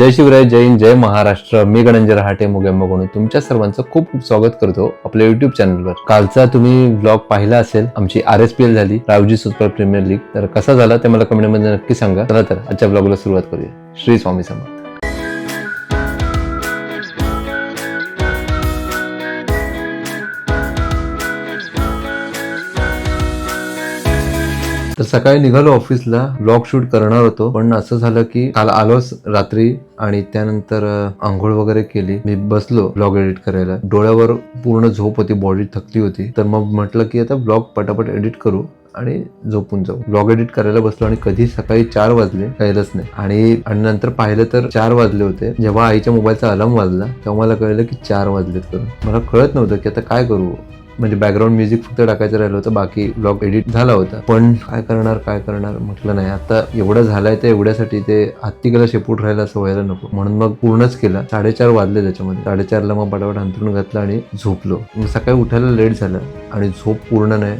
जय शिवराय जय हिंद जय महाराष्ट्र. मी गणंजय रहाटे मोगेंबा तुमच्या सर्वांचं खूप खूप स्वागत करतो आपल्या युट्यूब चॅनलवर कालचा तुम्ही ब्लॉग पाहिला असेल आमची आर एस पी एल झाली रावजी सुपर प्रीमियर लीग तर कसा झाला ते मला कमेंटमध्ये नक्की सांगा. चला तर आजच्या ब्लॉगला सुरुवात करूया. श्री स्वामी समर्थ. तर सकाळी निघालो ऑफिसला. ब्लॉग शूट करणार होतो. पण असं झालं की काल आलोच रात्री आणि त्यानंतर आंघोळ वगैरे केली. मी बसलो ब्लॉग एडिट करायला. डोळ्यावर पूर्ण झोप होती. बॉडी थकली होती. तर मग म्हटलं की आता ब्लॉग पटापट एडिट करू आणि झोपून जाऊ. ब्लॉग एडिट करायला बसलो आणि कधी सकाळी चार वाजले कळलंच नाही. आणि आणि नंतर पाहिलं तर चार वाजले होते. जेव्हा आईच्या मोबाईलचा अलार्म वाजला तेव्हा मला कळलं की चार वाजलेत करून. मला कळत नव्हतं की आता काय करू. म्हणजे बॅकग्राऊंड म्युझिक फक्त टाकायचं राहिलं होतं बाकी ब्लॉग एडिट झाला होता. पण काय करणार काय करणार म्हटलं नाही. आता एवढं झालंय ते एवढ्यासाठी ते हत्तीला शेपूट राहायला असं व्हायला नको. म्हणून मग पूर्णच केला. साडेचार वाजले त्याच्यामध्ये. साडेचारला मग पटापट अंतरून घातलं आणि झोपलो. मग सकाळी उठायला लेट झालं आणि झोप पूर्ण नाही.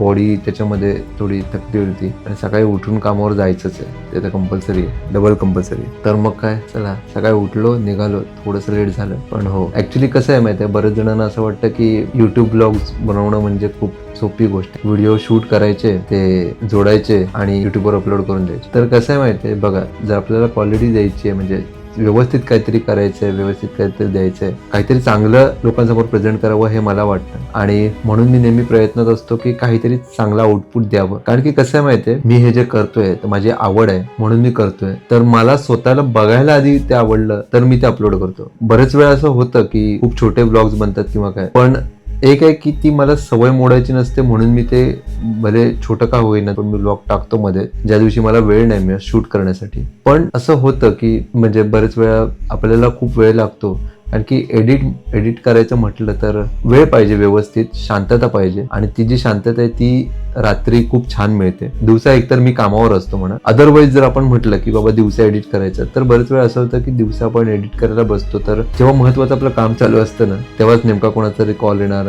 बॉडी त्याच्यामध्ये थोडी थकली होती. आणि सकाळी उठून कामावर जायचंच आहे. ते तर कंपल्सरी आहे. डबल कंपल्सरी तर मग काय? चला सकाळी उठलो निघालो. थोडंसं लेट झालं. पण हो. ऍक्च्युली कसं आहे माहिती आहे? बऱ्याच जणांना असं वाटतं की युट्यूब ब्लॉग्स बनवणं म्हणजे खूप सोपी गोष्ट व्हिडिओ शूट करायचे ते जोडायचे आणि युट्यूबवर अपलोड करून द्यायचे. तर कसं आहे माहिती आहे? बघा जर आपल्याला क्वालिटी द्यायची आहे म्हणजे व्यवस्थित काहीतरी करायचंय व्यवस्थित काहीतरी द्यायचंय. काहीतरी चांगलं लोकांसमोर प्रेझेंट करावं हे मला वाटतं. आणि म्हणून मी नेहमी प्रयत्नात असतो की काहीतरी चांगला आउटपुट द्यावं. कारण की कसं आहे माहितीये मी हे जे करतोय तर माझी आवड आहे म्हणून मी करतोय. तर मला स्वतःला बघायला आधी ते आवडलं तर मी ते अपलोड करतो. बरेच वेळा असं होतं की खूप छोटे ब्लॉग्स बनतात किंवा काय. पण एक आहे की ती मला सवय मोडायची नसते म्हणून मी ते भले छोटं का होईना पण मी ब्लॉग टाकतो मध्ये ज्या दिवशी मला वेळ नाही मिळत शूट करण्यासाठी. पण असं होतं की म्हणजे बरेच वेळा आपल्याला खूप वेळ लागतो. आणखी एडिट एडिट करायचं म्हटलं तर वेळ पाहिजे व्यवस्थित शांतता पाहिजे. आणि ती जी शांतता आहे ती रात्री खूप छान मिळते. दिवसा एकतर मी कामावर असतो म्हणा. अदरवाईज जर आपण म्हटलं की बाबा दिवसा एडिट करायचं तर बरेच वेळा असं होतं की दिवसा आपण एडिट करायला बसतो. तर जेव्हा महत्वाचं आपलं काम चालू असतं ना तेव्हाच नेमका कोणाचा तरी कॉल येणार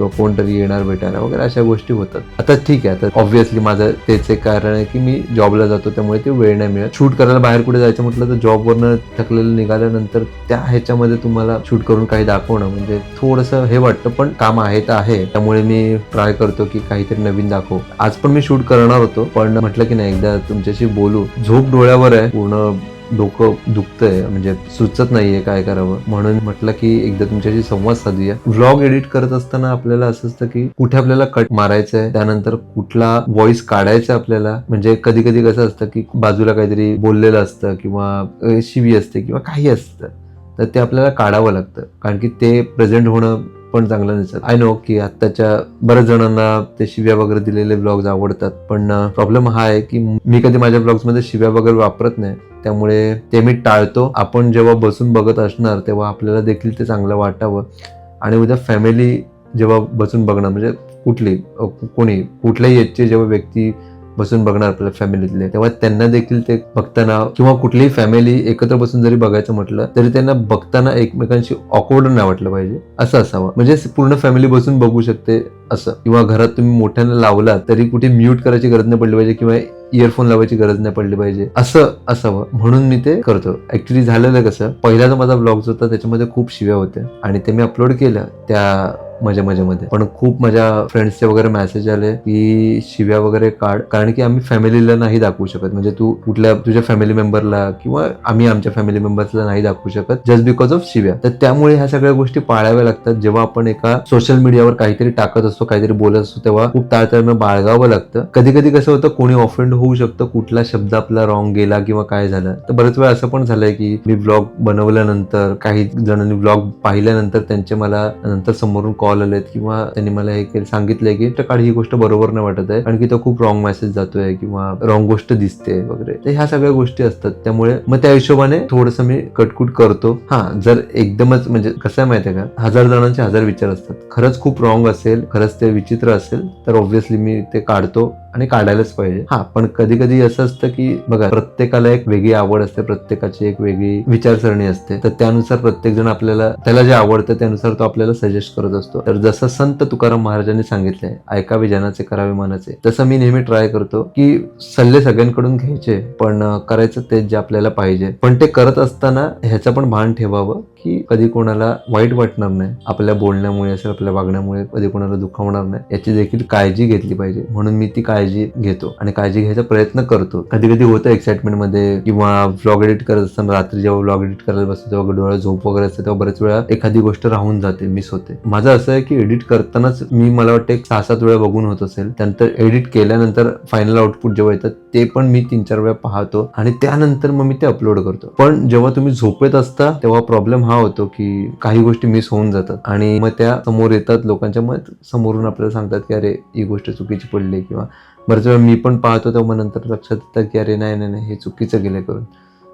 किंवा कोणतरी येणार भेटायला वगैरे अशा गोष्टी होतात. आता ठीक आहे आता ऑब्व्हियसली माझं तेच एक कारण आहे की मी जॉबला जातो त्यामुळे ते वेळ नाही मिळत. शूट करायला बाहेर कुठे जायचं म्हटलं तर जॉबवरनं थकलेलं निघाल्यानंतर त्या ह्याच्यामध्ये तुम्हाला शूट करून काही दाखवणं म्हणजे थोडंसं हे वाटतं पण काम आहे तर आहे. त्यामुळे मी ट्राय करतो की काहीतरी नवीन दाखव. आज पण मी शूट करणार होतो पण म्हटलं की नाही एकदा तुमच्याशी बोलू. झोप डोळ्यावर आहे पूर्ण डोकं दुखतंय म्हणजे सुचत नाहीये काय करावं. म्हणून म्हटलं की एकदा तुमच्याशी संवाद साधूया. व्लॉग एडिट करत असताना आपल्याला असं असतं की कुठे आपल्याला कट मारायचं आहे त्यानंतर कुठला व्हॉइस काढायचा आपल्याला. म्हणजे कधी कधी कसं असतं की बाजूला काहीतरी बोललेलं असतं किंवा शिवी असते किंवा काही असतं तर ते आपल्याला काढावं लागतं. कारण की ते प्रेझेंट होणं पण चांगलं नसतं आय नो की आत्ताच्या बऱ्याच जणांना ते शिव्या वगैरे दिलेले ब्लॉग्स आवडतात पण प्रॉब्लेम हा आहे की मी कधी माझ्या ब्लॉग्समध्ये शिव्या वगैरे वापरत नाही. त्यामुळे ते मी टाळतो. आपण जेव्हा बसून बघत असणार तेव्हा आपल्याला देखील ते चांगलं वाटावं. आणि उद्या फॅमिली जेव्हा बसून बघणार म्हणजे कुठली कोणी कुठल्याही एजची जेव्हा व्यक्ती बसून बघणार आपल्या फॅमिलीतले तेव्हा त्यांना देखील ते बघताना किंवा कुठलीही फॅमिली एकत्र बसून जरी बघायचं म्हटलं तरी त्यांना बघताना एकमेकांशी ऑकवर्ड नाही वाटलं पाहिजे. असं असावं. म्हणजे पूर्ण फॅमिली बसून बघू शकते असं. किंवा घरात तुम्ही मोठ्यांना लावला तरी कुठे म्यूट करायची गरज नाही पडली पाहिजे किंवा इयरफोन लावायची गरज नाही पडली पाहिजे. असं असावं. म्हणून मी ते करतो. ऍक्च्युली झालेलं कसं पहिला जो माझा ब्लॉग होता त्याच्यामध्ये खूप शिव्या होत्या. आणि ते मी अपलोड केलं त्या मजा मजेमध्ये पण खूप माझ्या फ्रेंड्सचे वगैरे मेसेज आले की शिव्या वगैरे काढ. कारण की आम्ही फॅमिलीला नाही दाखवू शकत. म्हणजे तू कुठल्या तुझ्या फॅमिली मेंबरला किंवा आम्ही आमच्या फॅमिली मेंबर्सला नाही दाखवू शकत जस्ट बिकॉज ऑफ शिव्या. तर त्यामुळे ह्या सगळ्या गोष्टी पाळाव्या लागतात. जेव्हा आपण एका सोशल मीडियावर काहीतरी टाकत असतो काहीतरी बोलत असतो तेव्हा खूप ताळतळणं बाळगावं लागतं. कधी कधी कसं होतं कोणी ऑफेंड होऊ शकतं कुठला शब्द आपला रॉंग गेला किंवा काय झालं. तर बरेच वेळा असं पण झालंय की मी ब्लॉग बनवल्यानंतर काही जणांनी ब्लॉग पाहिल्यानंतर त्यांचे मला नंतर समोरून कॉल आलेत किंवा त्यांनी मला हे केलं- सांगितलंय की "तर ही गोष्ट बरोबर नाही वाटत आहे. कारण की तो खूप रॉंग मेसेज जातोय किंवा रॉंग गोष्ट दिसते वगैरे. तर ह्या सगळ्या गोष्टी असतात. त्यामुळे मग त्या हिशोबाने थोडंसं मी कटकुट करतो. हा जर एकदमच म्हणजे कसं आहे माहितीये का? हजार जणांचे हजार विचार असतात. खरंच खूप रॉंग असेल खरंच ते विचित्र असेल तर ऑब्व्हियसली मी ते काढतो. आणि काढायलाच पाहिजे. हा पण कधी कधी असं असतं की बघा प्रत्येकाला एक वेगळी आवड असते प्रत्येकाची एक वेगळी विचारसरणी असते. तर त्यानुसार प्रत्येक जण आपल्याला त्याला जे आवडतं त्यानुसार तो आपल्याला सजेस्ट करत असतो. तर जसं संत तुकाराम महाराजांनी सांगितलंय ऐकावे जनाचे करावे मनाचे. तसं मी नेहमी ट्राय करतो की सल्ले सगळ्यांकडून घ्यायचे पण करायचं तेच जे आपल्याला पाहिजे. पण ते करत असताना ह्याचं पण भान ठेवावं की कधी कोणाला वाईट वाटणार नाही. आपल्या बोलण्यामुळे असेल आपल्या वागण्यामुळे कधी कोणाला दुखावणार नाही. याची देखील काळजी घेतली पाहिजे. म्हणून मी ती काळजी घेतो आणि काळजी घ्यायचा प्रयत्न करतो. कधी कधी होतं एक्साइटमेंटमध्ये किंवा व्लॉग एडिट करत असताना रात्री जेव्हा व्लॉग एडिट करायला बसतो तेव्हा डोळ्यात झोप वगैरे असते तेव्हा बरेच वेळा एखादी गोष्ट राहून जाते मिस होते. माझं असं आहे की एडिट करतानाच मी मला वाटतं एक सहा सात वेळा बघून होत असेल. त्यानंतर एडिट केल्यानंतर फायनल आउटपुट जेव्हा येतं ते पण मी तीन चार वेळा पाहतो आणि त्यानंतर मग मी ते अपलोड करतो. पण जेव्हा तुम्ही झोपेत असता तेव्हा प्रॉब्लेम हा होतो की काही गोष्टी मिस होऊन जातात आणि मग त्या समोर येतात लोकांच्या मग समोरून आपल्याला सांगतात की अरे ही गोष्ट चुकीची पडली किंवा बरंच वेळा मी पण पाहतो तेव्हा मग नंतर लक्षात येतं की अरे नाही नाही नाही हे चुकीचं गेलं करून.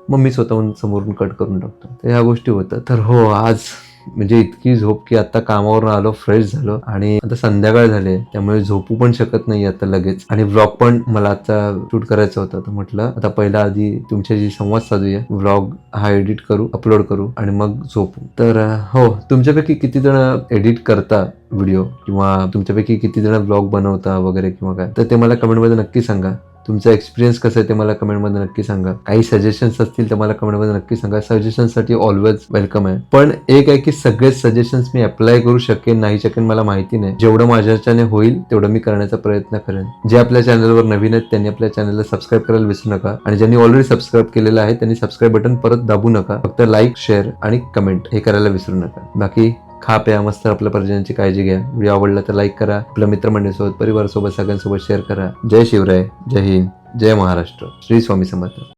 मग मी स्वतःहून समोरून कट करून टाकतो. तर ह्या गोष्टी होतात. तर हो आज म्हणजे इतकी झोप की आता कामावरून आलो फ्रेश झालो आणि आता संध्याकाळ झाले त्यामुळे झोपू पण शकत नाही आता लगेच. आणि व्लॉग पण मला आता शूट करायचं होतं तर म्हटलं आता पहिला आधी तुमच्याशी संवाद साधूया. व्लॉग हा एडिट करू अपलोड करू आणि मग झोपू. तर हो तुमच्यापैकी किती जण एडिट करता व्हिडिओ किंवा तुमच्यापैकी किती जण ब्लॉग बनवता वगैरे किंवा काय? तर ते मला कमेंटमध्ये नक्की सांगा. तुमचा एक्सपिरियन्स कसं आहे ते मला कमेंटमध्ये नक्की सांगा. काही सजेशन्स असतील तर मला कमेंटमध्ये नक्की सांगा. सजेशनसाठी ऑलवेज वेलकम आहे. पण एक आहे की सगळेच सजेशन्स मी अप्लाय करू शकेन नाही शकेन मला माहिती नाही. जेवढं माझ्याच्याने होईल तेवढं मी करण्याचा प्रयत्न करेन. जे आपल्या चॅनलवर नवीन आहेत त्यांनी आपल्या चॅनलला सबस्क्राईब करायला विसरू नका. आणि ज्यांनी ऑलरेडी सबस्क्राईब केलेलं आहे त्यांनी सबस्क्राईब बटन परत दाबू नका. फक्त लाईक शेअर आणि कमेंट हे करायला विसरू नका. बाकी खा प्या मस्त आपल्या परिजनांची काळजी घ्या. व्हिडिओ आवडला तर लाईक करा. आपल्या मित्रमंडळीसोबत परिवारासोबत सगळ्यांसोबत शेअर करा. जय शिवराय जय हिंद जय महाराष्ट्र. श्री स्वामी समर्थ.